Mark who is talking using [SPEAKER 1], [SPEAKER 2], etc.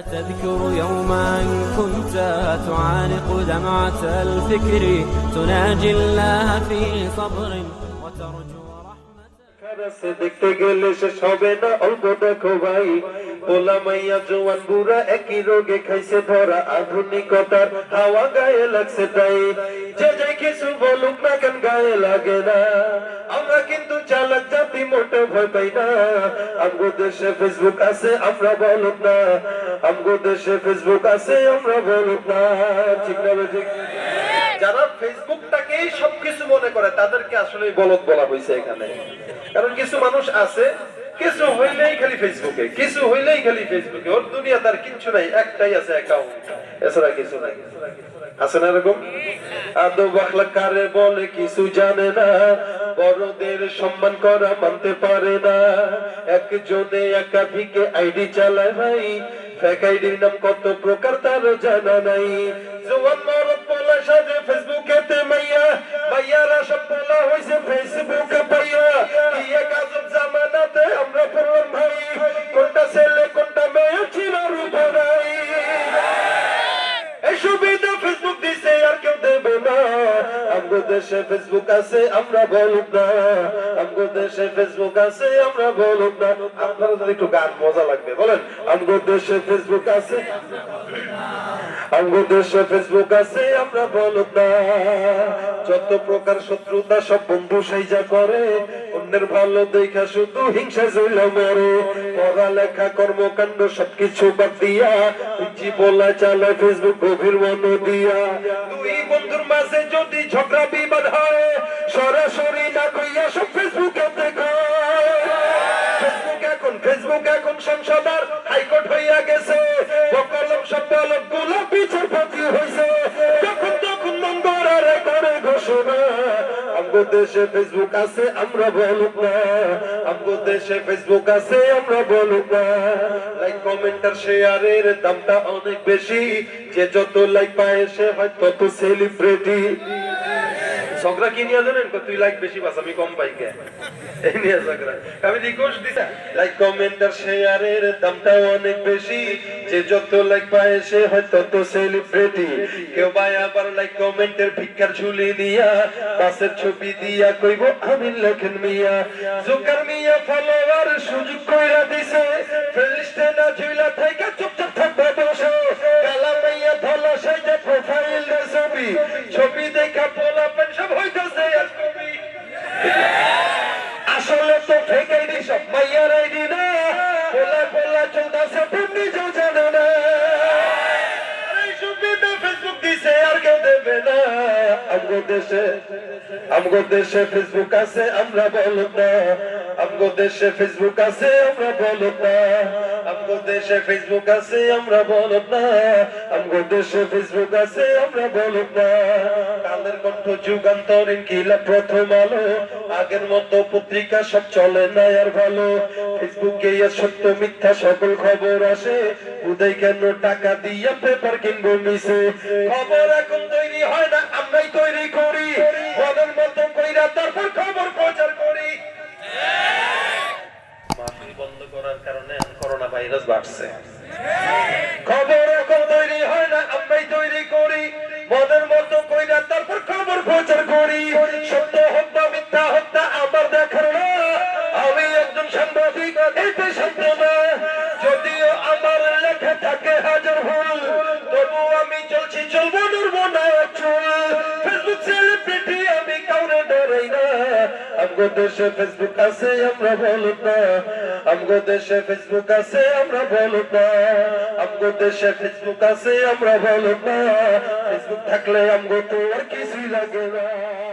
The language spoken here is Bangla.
[SPEAKER 1] تذكر يوما كنت تعانق دمعة الفكر تناجي الله في صبر وترجو
[SPEAKER 2] দেখতে গেলে শেষ হবে না, অল্প দেখো ভাই। পোলা মাইয়া জোয়ান বুড়া একই রোগে খাইছে ধরা, আধুনিকতার হাওয়া গায়ে লাগছে তাই। যে যাই কিছু বলুক না কেন গায়ে লাগে না। আমরা কিন্তু চালাক জাতি মোটে ভয় পাই না। আমগো দেশে ফেসবুক আছে, আমরা বলুক না। আমগো দেশে ফেসবুক আছে, আমরা বলুক না। ঠিক না ঠিক যারা ফেসবুকটাকেই সবকিছু মনে করে, তাদেরকে আসলে বলদ বলা হয়েছে এখানে। কারণ কিছু মানুষ আছে, কিছু হইলেই খালি ফেসবুকে, কিছু হইলেই খালি ফেসবুকে। ওর দুনিয়া তার কিচ্ছু নাই, একটাই আছে অ্যাকাউন্ট এছাড়া কিছু নাই। আছে না এরকম? বলে কিছু জানে না, বড়দের সম্মান করা মানতে পারে না। একজনে একাধিকে আইডি চালায় ভাই ফেক আইডির নাম কত প্রকার তার জানা নাই। জোয়ান মরদ বলা সাজে দেশে ফেসবুক আছে, আমরা বলুক না। আমগো দেশে ফেসবুক আছে, আমরা বলুক না। আপনারা একটু গান, মজা লাগবে, বলেন। আমগো দেশে ফেসবুক আছে, আমগো দেশে ফেসবুক আছে, আমরা বলুক না। যত প্রকার শত্রুতা সব বন্ধু সাইজা করে অন্যের ভালো দেখা শুধু হিংসা জইলা মরে পড়ালেখা কর্মকাণ্ড সবকিছু বাদ দিয়া জি বলা চালায় ফেসবুক গভীর মন দিয়া। দুই বন্ধুর মাঝে যদি ঝগড়া, বিবাদ হয়, সরাসরি না কইয়া সব ফেসবুকে দেখো। ফেসবুক এখন ফেসবুক এখন হাইকোর্ট হইয়া গেছে। সব বলকগুলো বিচারপতি হইছে। দেশে ফেসবুক আছে, আমরা বলুক না। আমগো দেশে ফেসবুক আছে, আমরা বলুক না। লাইক কমেন্ট আর শেয়ারের দামটা অনেক বেশি। যে যত লাইক পায় সে হয় তত সেলিব্রিটি ঝগড়া কি নিয়ে জানেন? তুই লাইক বেশি পাস, আমি কম পাই কে? এই নিয়ে ঝগড়া। আমি রিকোয়েস্ট দিছি লাইক কমেন্ট আর শেয়ারের দামটা অনেক বেশি, যে যত লাইক পায় সে হয় তত সেলিব্রিটি কেউ ভাই আবার লাইক কমেন্টের ভিক্ষার ঝুলি দিয়া, বাসের ছবি দিয়া কইব, আমি লেখেন মিয়া। জোকার মিয়া ফলোয়ার সুযোগ কইরা দিছে ফ্রেন্ডলিস্টে না ঝুলা থাইকা না আমগো দেশে আমগো দেশে ফেসবুক আছে আমরা বলুক না। আমগো দেশে ফেসবুক আছে, আমরা বলুক না। আমগো দেশে ফেসবুক আছে, আমরা বলুক না। আমগো দেশে ফেসবুক আছে, আমরা বলুক না। কালের কণ্ঠ যুগান্তর কিলা প্রথম আলো। আগের মতো পত্রিকা সব চলে না আর ভালো। ফেসবুকে সত্য মিথ্যা সকল খবর আসে। উদয় কেন টাকা দিয়ে পেপার কিনবো মিশে খবর এখন তৈরি হয় না, আমরাই তৈরি করি। মনের মতো কইরা তারপর করার কারণে করোনা ভাইরাস বাড়ছে। খবর এখন তৈরি হয় না, আমরাই তৈরি করি। মনের মতো কইরা তারপর খবর প্রচার করি। সত্য হত্যা মিথ্যা হত্যা আমার দেখার আমি একজন সাংবাদিক, এতে সত্য না। যদিও আমার লেখা থাকে হাজার ভুল, তবু আমি চলছি, চলবো, নড়বো না চুল। ফেসবুক সেলিব্রিটি, আমি কাউরে ডরাই না। আমগো দেশে ফেসবুক আছে, আমরা বলি না। আমগো দেশে ফেসবুক আছে, আমরা বলি না। আমগো দেশে ফেসবুক আছে, আমরা বলি না। ফেসবুক থাকলে আমগো তো আর কিছুই লাগে না।